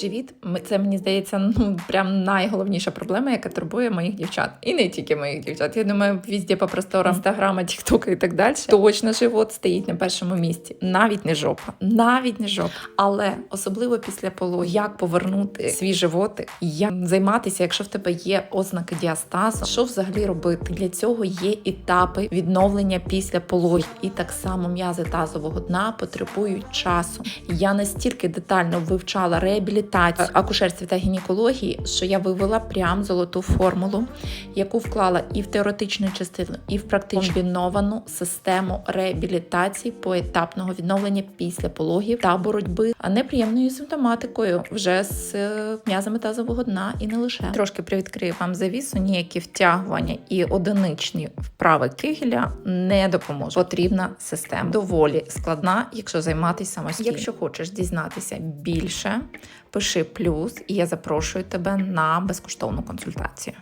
Живіт це мені здається, ну прям найголовніша проблема, яка турбує моїх дівчат. І не тільки моїх дівчат. Я думаю, візде по просторам інстаграма, тіктока і так далі. Точно живот стоїть на першому місці. Навіть не жопа, навіть не жопа. Але особливо після пологів, як повернути свій животик, як займатися, якщо в тебе є ознаки діастазу, що взагалі робити? Для цього є етапи відновлення після пологів, і так само м'язи тазового дна потребують часу. Я настільки детально вивчала реабілітацію акушерстві та гінекології, що я вивела прям золоту формулу, яку вклала і в теоретичну частину, і в практичну систему реабілітації поетапного відновлення після пологів та боротьби а неприємною симптоматикою вже з е, м'язами тазового дна і не лише трошки привідкрию вам завісу. Ніякі втягування і одиничні вправи кигеля не допоможуть. Потрібна система доволі складна, якщо займатися самостійно. Якщо хочеш дізнатися більше, пиши плюс, і я запрошую тебе на безкоштовну консультацію.